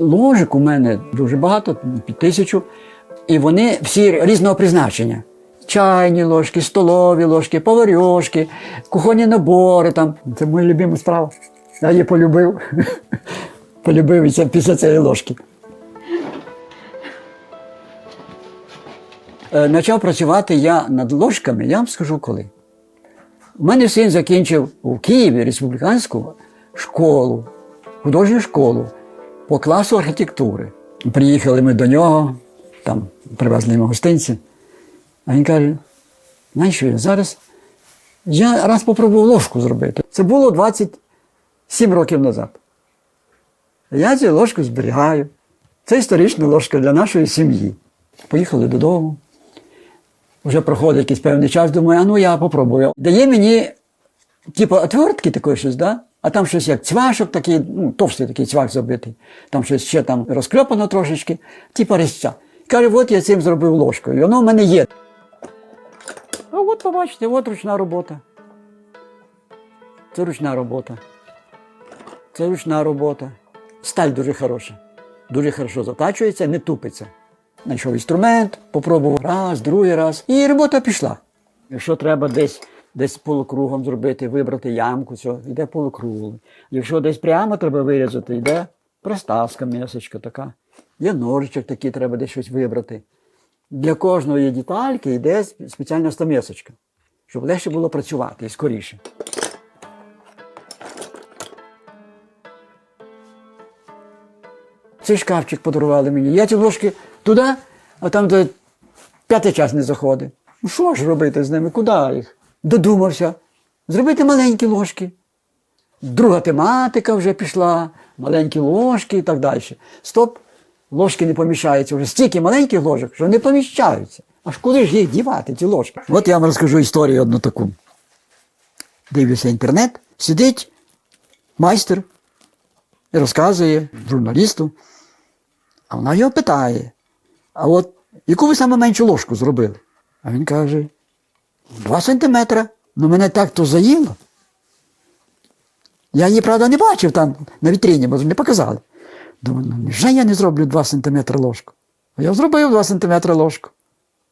ложок у мене дуже багато, під тисячу, і вони всі різного призначення. Чайні ложки, столові ложки, поварьошки, кухонні набори. Там. Це моя любима справа. Я її полюбив. полюбив це після цієї ложки. Е, Почав працювати я над ложками, я вам скажу коли. У мене син закінчив у Києві республіканську школу, художню школу по класу архітектури. Приїхали ми до нього, там привезли йому гостинці. А він каже: знаєш зараз я раз попробував ложку зробити. Це було 27 років назад. Я цю ложку зберігаю. Це історична ложка для нашої сім'ї. Поїхали додому. Вже проходить якийсь певний час, думаю, а ну я попробую. Дає мені, типу, отвертки такої щось, да? А там щось як цвяшок такий, ну, товстий такий цвях забитий. Там щось ще там розкльопано трошечки, типу резця. Каже, от я цим зробив ложкою, і воно в мене є. А от побачите, от ручна робота. Це ручна робота. Це ручна робота. Сталь дуже хороша. Дуже хорошо затачується, не тупиться. Знайшов інструмент, попробував раз, другий раз, і робота пішла. Якщо треба десь, десь полукругом зробити, вибрати ямку, все, йде полукругом. Якщо десь прямо треба вирізати, йде проставська місочка така. Є ножичок такий, треба десь щось вибрати. Для кожної детальки йде спеціальна стамесочка, щоб легше було працювати і скоріше. Цей шкафчик подарували мені. Я ці ложки туди, а там де п'ятий час не заходить. Ну що ж робити з ними? Куди їх? Додумався. Зробити маленькі ложки. Друга тематика вже пішла, маленькі ложки і так далі. Стоп, ложки не поміщаються. Вже стільки маленьких ложок, що не поміщаються. Аж куди ж їх дівати, ці ложки? От я вам розкажу історію одну таку. Дивлюся інтернет, сидить майстер і розказує журналісту. А вона його питає: а от яку ви саме меншу ложку зробили? А він каже: два сантиметри. Ну мене так то заїло. Я її, правда, не бачив там на вітріні, бо не показали. Думаю, ну невже я не зроблю 2 сантиметри ложку? А я зробив 2 сантиметри ложку.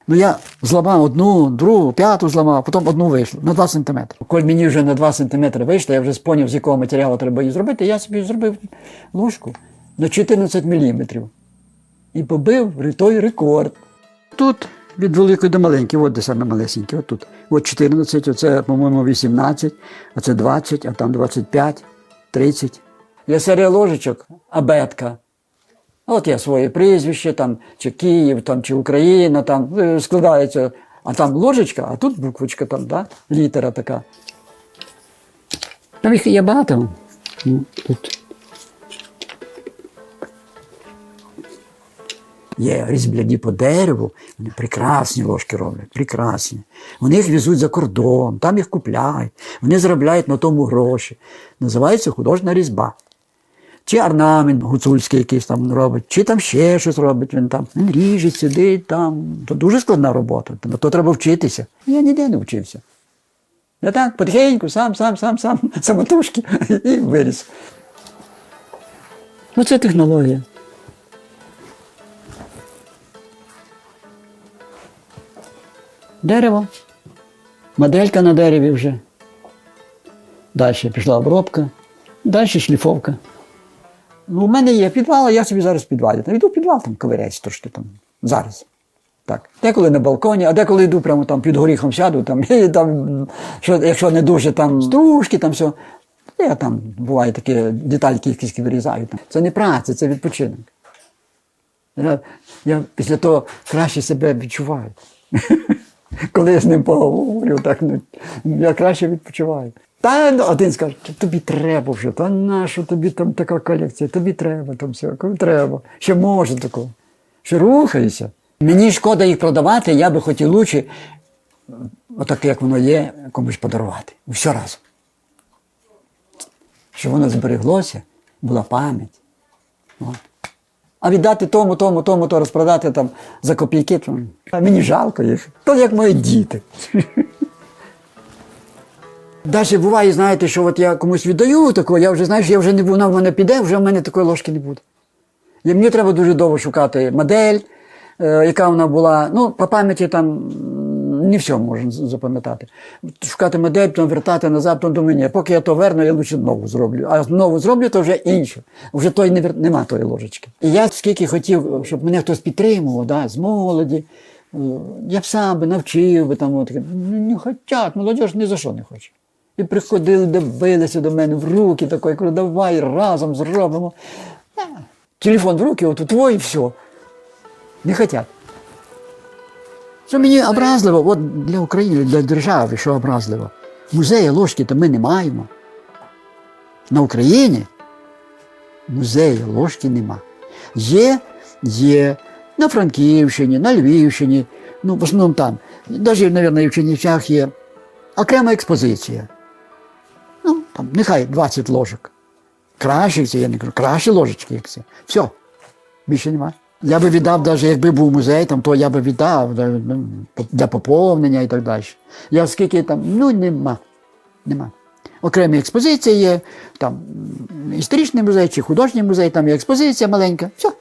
Ну я зламав одну, другу, п'яту зламав, потім одну вийшло на 2 сантиметри. Коли мені вже на 2 сантиметри вийшло, я вже споняв, з якого матеріалу треба її зробити, я собі зробив ложку на 14 міліметрів. І побив той рекорд. Тут від великої до маленької, от де саме малесенькі, от тут. От 14, оце, по-моєму, 18, а це 20, а там 25, 30. Є серія ложечок, абетка. От є своє прізвище, там, чи Київ, там, чи Україна, там е, складається, а там ложечка, а тут буквочка, там, да? літера така. Там їх є багато. Ну, тут. Є різьбляді по дереву, вони прекрасні ложки роблять, прекрасні. Вони їх везуть за кордон, там їх купляють, вони заробляють на тому гроші. Називається художня різьба. Чи орнамент гуцульський якийсь там робить, чи там ще щось робить, він там він ріже, сидить там. То дуже складна робота, на то треба вчитися. Я ніде не вчився. Я так потихеньку, сам, сам, сам, сам, самотужки і виріс. Ну, це технологія. Дерево. Моделька на дереві вже. Далі пішла обробка, далі шліфовка. Ну, у мене є підвал, а я собі зараз в підвалі. Та йду в підвал там ковиряюсь трошки там. Зараз. Так. Деколи на балконі, а деколи йду прямо там під горіхом сяду, там, і там, що, якщо не дуже там стружки, там все. Я там буває такі детальки якісь вирізаю. Там. Це не праця, це відпочинок. Я, я після того краще себе відчуваю. Коли я з ним поговорю, так ну, я краще відпочиваю. Та один скаже, тобі треба вже, та нащо тобі там така колекція, тобі треба там все, кому треба. Ще може такого. Ще рухайся. Мені шкода їх продавати, я би хотів лучше, отак як воно є, комусь подарувати. Все разом. Щоб воно збереглося, була пам'ять. От. А віддати тому, тому, тому, то розпродати там за копійки, то мені жалко їх. То як мої діти. Далі буває, знаєте, що от я комусь віддаю такого, я вже знаєш, я вже не вона в мене піде, вже в мене такої ложки не буде. І мені треба дуже довго шукати модель, е, яка вона була. Ну, по пам'яті там не все можна запам'ятати. Шукати модель, потім вертати назад, потім думаю, ні, поки я то верну, я лучше нову зроблю. А нову зроблю, то вже інше. Вже той не вер... нема тої ложечки. І я скільки хотів, щоб мене хтось підтримував, да, з молоді. е, Я б сам би навчив би там, от, ну не хочуть, молодь ні за що не хоче. І приходили, дивилися до мене в руки, такої, кажу, давай разом зробимо. Телефон в руки, от твой, і все. Не хочуть. Що мені образливо, от для України, для держави, що образливо. Музею ложки то ми не маємо. На Україні музею ложки нема. Є, є на Франківщині, на Львівщині, ну, в основному там. Навіть, мабуть, в Чернівцях є окрема експозиція. Ну, там, нехай 20 ложок. Кращих це я не кажу, кращі ложечки, як це. Все, більше немає. Я би віддав, навіть якби був музей, там, то я би віддав ну, для поповнення і так далі. Я скільки там, ну нема. Нема. Окремі експозиції є, там історичний музей чи художній музей, там є експозиція маленька. Все.